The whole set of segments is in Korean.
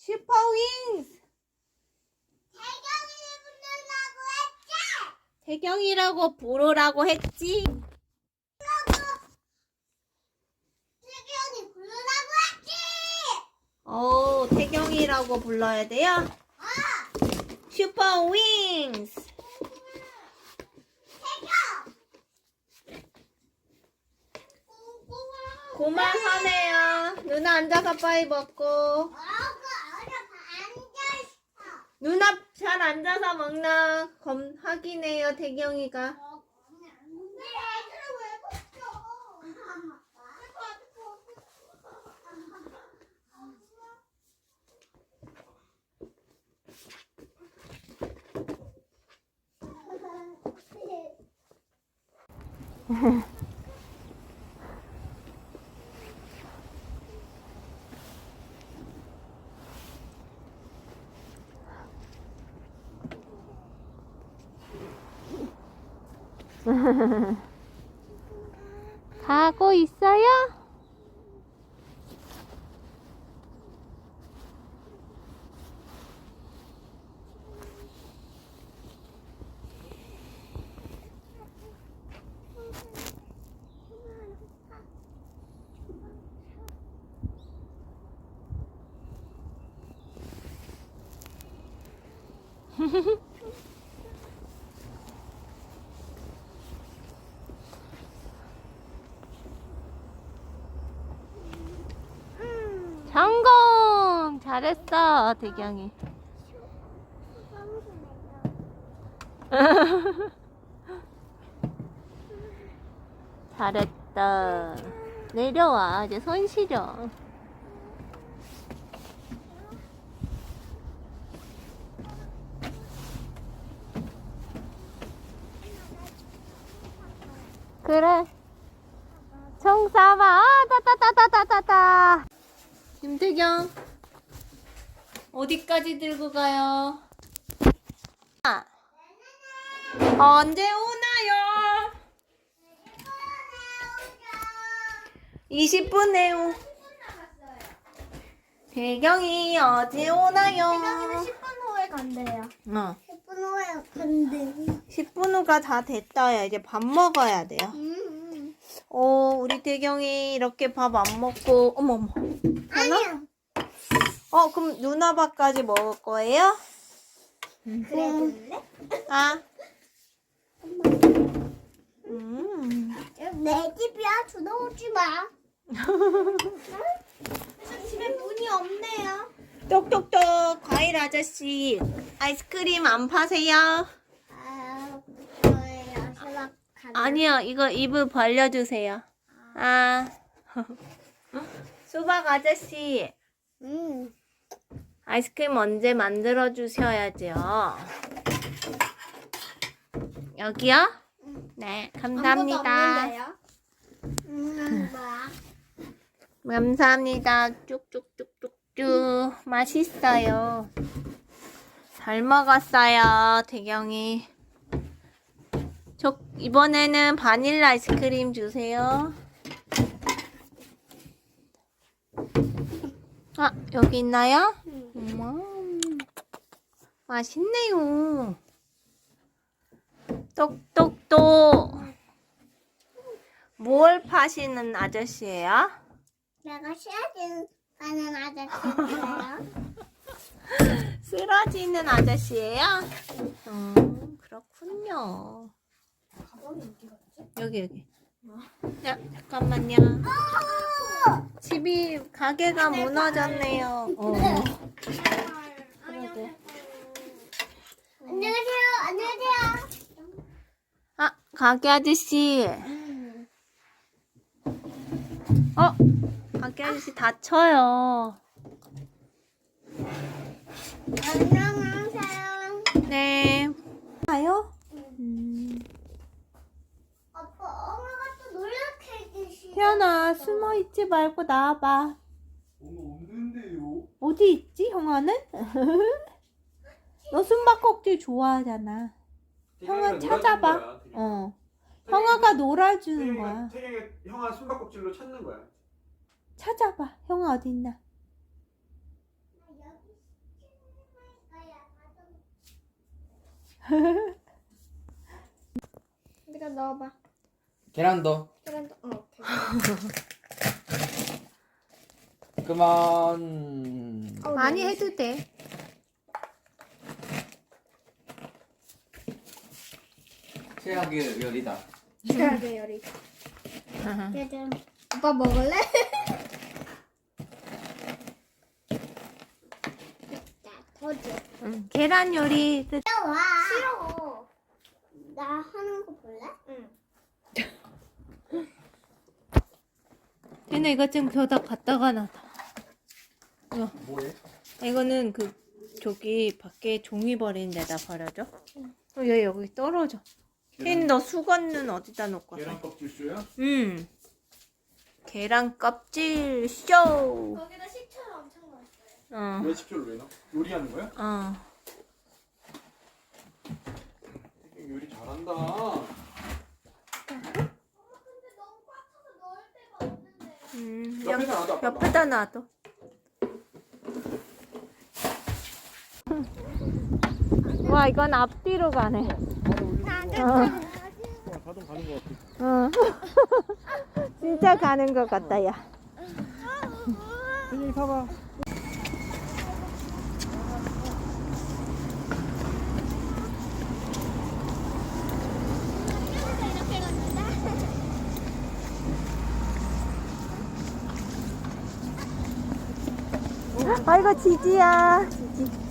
슈퍼 윙스. 태경이라고 부르라고 했지? 오 태경이라고 불러야 돼요? 슈퍼 윙스. 고마하네요. 누나 앉아서 빠이 먹고 누나 잘 앉아서 먹나? 검 확인해요 태경이가 가고 있어요? 성공! 잘했어, 태경이. 잘했다. 내려와, 이제 손 시려. 그래. 총 쏴봐. 아, 따따따따따따. 김태경 어디까지 들고 가요? 아, 언제 오나요? 20분 내후 배경이 언제 오나요? 10분 후에 간대요. 어, 10분 후에 간대. 10분 후가 다 됐다요. 이제 밥 먹어야 돼요. 음. 어, 우리 대경이 이렇게 밥 안 먹고 어머 어머. 아니야. 어, 그럼 누나 밥까지 먹을 거예요? 그래 볼래? 아. 음. 내 집이야. 들어오지 마. 그래서 집에 문이 없네요. 똑똑똑 과일 아저씨 아이스크림 안 파세요? 아, 저예요. 수박 가. 아니요 이거 입을 벌려주세요. 아. 수박 아저씨. 음. 아이스크림 언제 만들어 주셔야죠? 여기요? 네 감사합니다. 음, 뭐야? 감사합니다. 쭉쭉쭉쭉쭉. 맛있어요. 잘 먹었어요 대경이 저 이번에는 바닐라 아이스크림 주세요 아 여기 있나요? 음, 맛있네요 똑똑똑 뭘 파시는 아저씨예요? 내가 가는 아저씨예요. 쓰러지는 아저씨예요? 음, 그렇군요. 여기 여기. 야, 잠깐만요. 집이 가게가 무너졌네요. 어. 그러게. 안녕하세요. 안녕하세요. 아, 가게 아저씨. 어, 가게 아저씨 다쳐요. 안녕하세요. 네. 가요? 현아 숨어 있지 말고 나와봐. 어디 있지 형아는? 너 숨바꼭질 좋아하잖아. 형아 찾아봐. 어. 형아가 놀아주는 거야. 형아 숨바꼭질로 찾는 거야. 찾아봐. 형아 어디 있나? 내가 넣어봐. 계란도. 계란도 어. 그만. 어, 많이 너무 해도 돼. 최악의 요리다. 최악의 요리. 얘들 오빠 먹을래? 자, 더 줘. 응, 계란 요리 끝. 와. 싫어. 나 하는 거 볼래? 응. 얘네 이거 좀 겨다 갖다가 놔둬. 이거, 뭐해? 이거는 그 저기 밖에 종이 버리는 데다 버려줘. 어, 얘 여기 떨어져. 흰 너 수건은 어디다 놓고 왔어? 계란 껍질 쇼야? 음. 계란 껍질 쇼. 거기다 식초를 엄청 넣었어요. 어. 왜 식초를 왜 넣어? 요리하는 거야? 어. 되게 요리 잘한다. 근데 너무 꽉 차서 넣을 데가 없는데. 음. 옆, 옆에다 놔둬. 아빠. 옆에다 놔둬. 와 이건 앞뒤로 가네. 어. 자동 가는 거 같아. 어. 진짜 가는 것 같다 야. 그냥 사봐. 이렇게 갔는데. 아이고 지지야. 지지.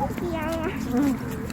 해봐. 귀여워.